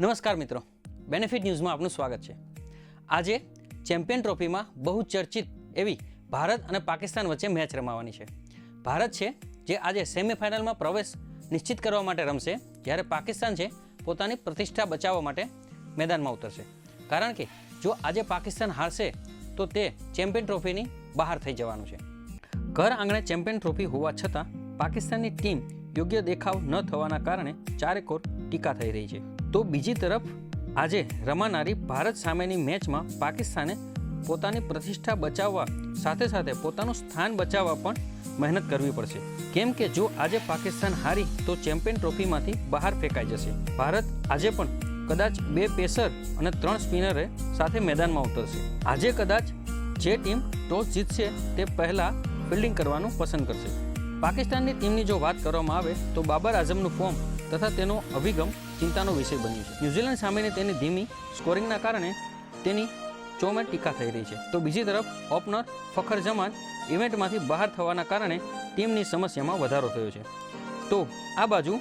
નમસ્કાર મિત્રો. બેનિફિટ ન્યૂઝમાં આપનું સ્વાગત છે. આજે ચેમ્પિયન ટ્રોફીમાં બહુ ચર્ચિત એવી ભારત અને પાકિસ્તાન વચ્ચે મેચ રમાવાની છે. ભારત છે જે આજે સેમિફાઇનલમાં પ્રવેશ નિશ્ચિત કરવા માટે રમશે, જ્યારે પાકિસ્તાન છે પોતાની પ્રતિષ્ઠા બચાવવા માટે મેદાનમાં ઉતરશે. કારણ કે જો આજે પાકિસ્તાન હારશે, તો તે ચેમ્પિયન ટ્રોફીની બહાર થઈ જવાનું છે. ઘર આંગણે ચેમ્પિયન ટ્રોફી હોવા છતાં પાકિસ્તાનની ટીમ યોગ્ય દેખાવ ન થવાના કારણે ચારેકોર ટીકા થઈ રહી છે. તો બીજી તરફ, આજે રમાનારી ભારત સામેની મેચમાં પાકિસ્તાને પોતાની પ્રતિષ્ઠા બચાવવા સાથે સાથે પોતાનું સ્થાન બચાવવા પણ મહેનત કરવી પડશે. કેમ કે જો આજે પાકિસ્તાન હારી, તો ચેમ્પિયન ટ્રોફીમાંથી બહાર ફેંકાઈ જશે. ભારત આજે પણ કદાચ બે પેસર અને ત્રણ સ્પિનરે સાથે મેદાનમાં ઉતરશે. આજે કદાચ જે ટીમ ટોસ જીતશે, તે પહેલાં ફિલ્ડિંગ કરવાનું પસંદ કરશે. પાકિસ્તાનની ટીમની જો વાત કરવામાં આવે તો બાબર આઝમનું ફોર્મ તથા તેનો અભિગમ ચિંતાનો વિષય બન્યો છે. ન્યૂઝીલેન્ડ સામેની તેની ધીમી સ્કોરિંગના કારણે તેની ચોમે ટીકા થઈ રહી છે. તો બીજી તરફ ઓપનર ફખર જમાન ઇવેન્ટમાંથી બહાર થવાના કારણે ટીમની સમસ્યામાં વધારો થયો છે. તો આ બાજુ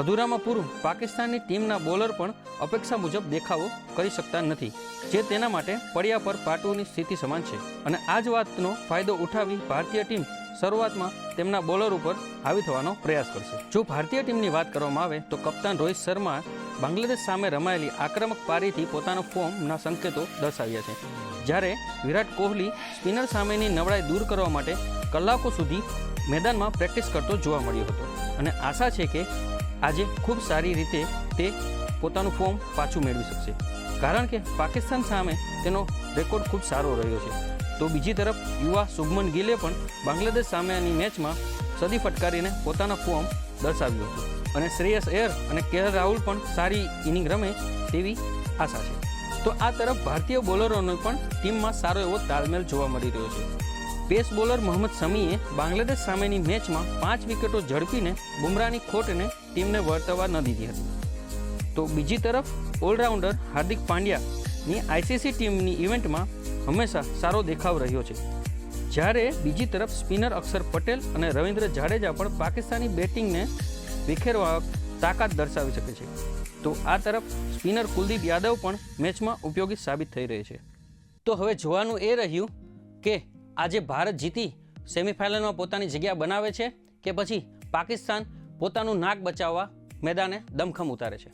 અધૂરામાં પૂરું પાકિસ્તાનની ટીમના બોલર પણ અપેક્ષા મુજબ દેખાવો કરી શકતા નથી, જે તેના માટે પડ્યા પર પાટુની સ્થિતિ સમાન છે. અને આ જ વાતનો ફાયદો ઉઠાવી ભારતીય ટીમ શરૂઆતમાં તેમના બોલર ઉપર હાવી થવાનો પ્રયાસ કરશે. જો ભારતીય ટીમની વાત કરવામાં આવે તો કપ્તાન રોહિત શર્મા બાંગ્લાદેશ સામે રમાયેલી આક્રમક પારીથી પોતાના ફોર્મના સંકેતો દર્શાવ્યા છે. જ્યારે વિરાટ કોહલી સ્પિનર સામેની નબળાઈ દૂર કરવા માટે કલાકો સુધી મેદાનમાં પ્રેક્ટિસ કરતો જોવા મળ્યો હતો. અને આશા છે કે આજે ખૂબ સારી રીતે તે પોતાનું ફોર્મ પાછું મેળવી શકશે. કારણ કે પાકિસ્તાન સામે તેનો રેકોર્ડ ખૂબ સારો રહ્યો છે. તો બીજી તરફ યુવા શુભમન ગિલે પણ બાંગ્લાદેશ સામેની મેચમાં સદી ફટકારીને પોતાના ફોર્મ દર્શાવ્યું હતું. અને શ્રેયસ એર અને કે રાહુલ પણ સારી ઇનિંગ રમે તેવી આશા છે. તો આ તરફ ભારતીય બોલરોનો પણ ટીમમાં સારો એવો તાલમેલ જોવા મળી રહ્યો છે. પેસ બોલર મોહમ્મદ શમીએ બાંગ્લાદેશ સામેની મેચમાં પાંચ વિકેટો ઝડપીને બુમરાહની ખોટને ટીમને વર્તવા ન દીધી હતી. તો બીજી તરફ ઓલરાઉન્ડર હાર્દિક પાંડ્યાની આઈસીસી ટીમની ઇવેન્ટમાં હંમેશા સારો દેખાવ રહ્યો છે. જ્યારે બીજી તરફ સ્પિનર અક્ષર પટેલ અને રવિન્દ્ર જાડેજા પણ પાકિસ્તાની બેટિંગને વિખેરવા તાકાત દર્શાવી શકે છે. તો આ તરફ સ્પિનર કુલદીપ યાદવ પણ મેચમાં ઉપયોગી સાબિત થઈ રહી છે. તો હવે જોવાનું એ રહ્યું કે આજે ભારત જીતી સેમિફાઇનલમાં પોતાની જગ્યા બનાવે છે કે પછી પાકિસ્તાન પોતાનું નાક બચાવવા મેદાને દમખમ ઉતારે છે.